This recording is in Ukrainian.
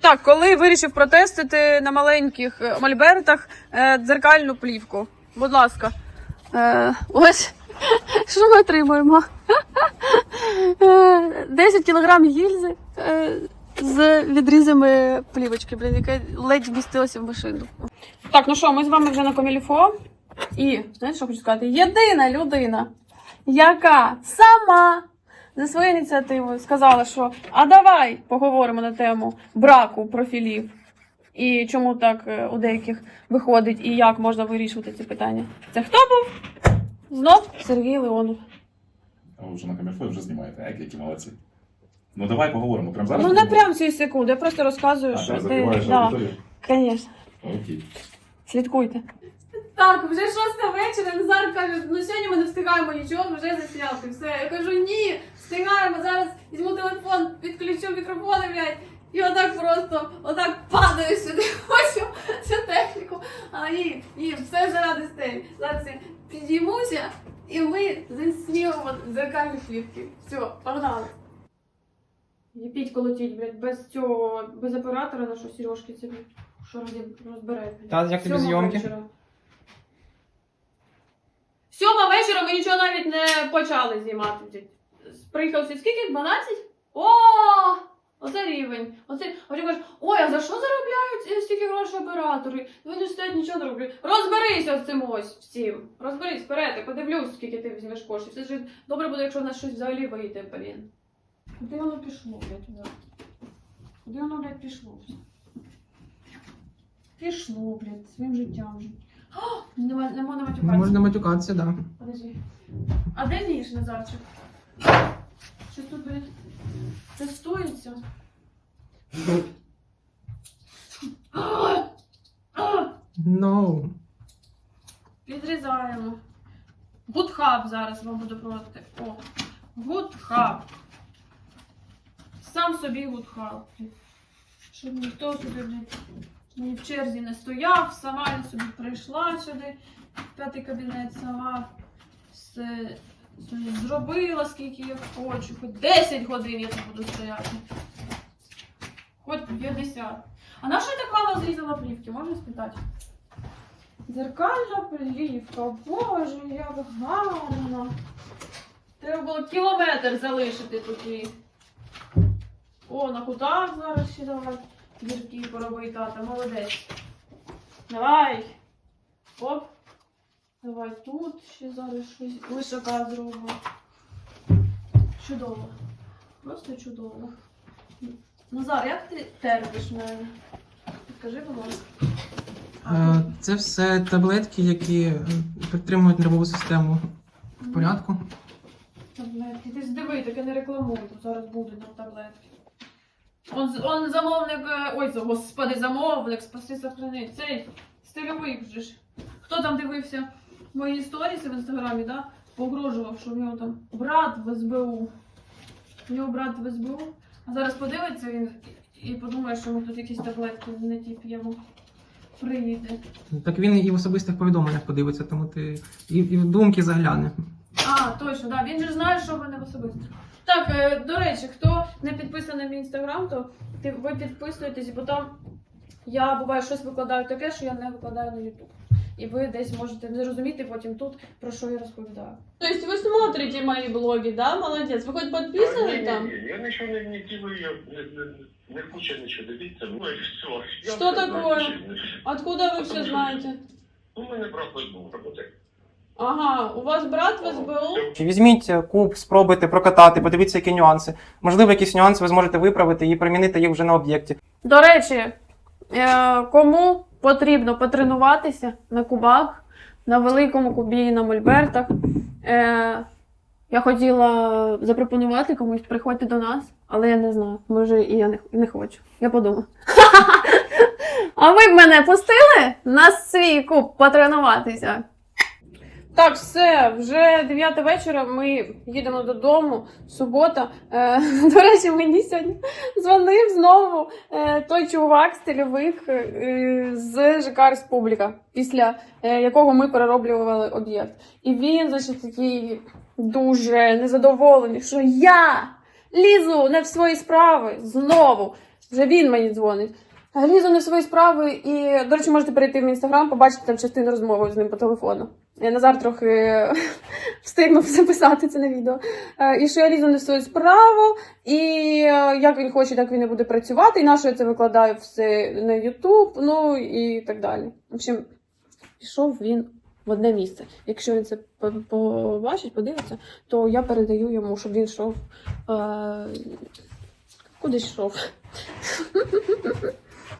Так, коли вирішив протестити на маленьких е, мольбертах е, дзеркальну плівку. Будь ласка. Е, ось що ми отримуємо. Е, 10 кілограм гільзи е, з відрізами плівочки, блін, яка ледь вмістилася в машину. Так, ну що, ми з вами вже на коміліфо. І, знаєте, що хочу сказати? Єдина людина, яка сама за своєю ініціативою сказала, що а давай поговоримо на тему браку профілів і чому так е, у деяких виходить, і як можна вирішувати ці питання. Це хто був? Знов Сергій Леонов. А ви вже на камерфой вже знімаєте, як які молодці. Ну давай поговоримо. Прямо зараз. Ну не поговоримо? прям цієї секунди, я просто розказую, А, що ти да. Звісно, Окей. слідкуйте. Так, вже шоста вечора, Назар каже, ну сьогодні ми не встигаємо нічого, вже засняти. Все. Я кажу, ні, встигаємо, зараз візьму телефон, підключу мікрофони, блядь. І отак просто, отак падаю сюди, ось цю техніку. А ні, ні, все заради стелі. Зараз я підіймуся, і ми заснімемо дзеркальні кліпки. Все, погнали. Єпіть колотіть, блядь, без цього, без оператора на що Сережки блядь, що розіб- розбере. блядь. Та як тобі зйомки? вечора. Сьома вечора ми нічого навіть не почали знімати. блядь. Приїхав сюди скільки? 12? О! Оце рівень. Оце. А потім кажеш, ой, а за що заробляють е, стільки грошей оператори? Вони стоять нічого не роблять. Розберися з цим ось всім. Розберись вперед, я подивлюсь, скільки ти візьмеш коштів. Це ж добре буде, якщо в нас щось взагалі вийде, блін. Куди воно пішло, блядь? Куди воно, блядь, пішло? Пішло, блядь, своїм життям вже. Не, ма- не можна Не матюкатися. можна матюкатися, да. Подожди. А де ніж, Назарчик? Щось тут, блядь, тестується. No. Підрізаємо. Гудхаб зараз вам буду проводити. О, гудхаб. Сам собі гудхаб. Щоб ніхто сюди блядь, ні в черзі не стояв, сама я собі прийшла сюди, п'ятий кабінет, сама все зробила, скільки я хочу. Хоч 10 годин я тут буду стояти. Хоч 50. А на що я так мало зрізала плівки, можна спитати? Дзеркальна плівка, боже, як гарно. Треба було кілометр залишити тут. О, на кутах зараз ще давай дірки поробити, тата, молодець. Давай. Оп. Давай тут ще зараз щось вишака зробимо. Чудово. Просто чудово. Назар, як ти терпиш мене? Підкажи, будь ласка. Е, Це все таблетки, які е, підтримують нервову систему в порядку. Таблетки. Ти здиви, таке не рекламуй, тут зараз будуть нам таблетки. Он, он замовник, е, ой, господи, замовник, спаси сохрани. Цей стильовик вже ж. Хто там дивився мої сторіси в інстаграмі, да? Погрожував, що в нього там брат в СБУ. У нього брат в СБУ. А зараз подивиться він і подумає, що ми тут якісь таблетки не ті п'ємо. Приїде. Так він і в особистих повідомленнях подивиться, тому ти і, і в думки загляне. А, точно, да. Він же знає, що в мене в особисто. Так, е, до речі, хто не підписаний на мій інстаграм, то ви підписуєтесь, бо там я буває щось викладаю таке, що я не викладаю на Ютуб. І ви десь можете не зрозуміти потім тут, про що я розповідаю. Тобто ви смотрите мої блоги, да? Молодець. Ви хоч підписані Ні, там? ні, ні, Я нічого не, не делаю, я не, не, не хочу нічого дивитися, ну і все. Я Що все такое? знаю, Откуда ви все знаєте? Ну, у мене брат був роботи. Ага, у вас брат в СБУ? Візьміть куб, спробуйте прокатати, подивіться, які нюанси. Можливо, якісь нюанси ви зможете виправити і примінити їх вже на об'єкті. До речі, е, кому потрібно потренуватися на кубах, на великому кубі, на мольбертах. Е, я хотіла запропонувати комусь приходьте до нас, але я не знаю. Може, і я не, не хочу. Я подумаю. А ви б мене пустили на свій куб потренуватися? Так, все, вже 9 вечора. Ми їдемо додому. Субота. Е, до речі, мені сьогодні дзвонив знову е, той чувак, стильовик е, з ЖК Республіка, після е, якого ми перероблювали об'єкт. І він значить, такий дуже незадоволений, що я лізу не в свої справи знову. Вже він мені дзвонить. Лізу не свої справи, і, до речі, можете перейти в інстаграм, побачити там частину розмови з ним по телефону. Я Назар трохи встигнув записати це на відео. Е, І що я лізу не свою справу, і е, як він хоче, так він і буде працювати, і на що я це викладаю все на Ютуб, ну і так далі. В общем, пішов він в одне місце. Якщо він це побачить, подивиться, то я передаю йому, щоб він йшов. Е, кудись йшов.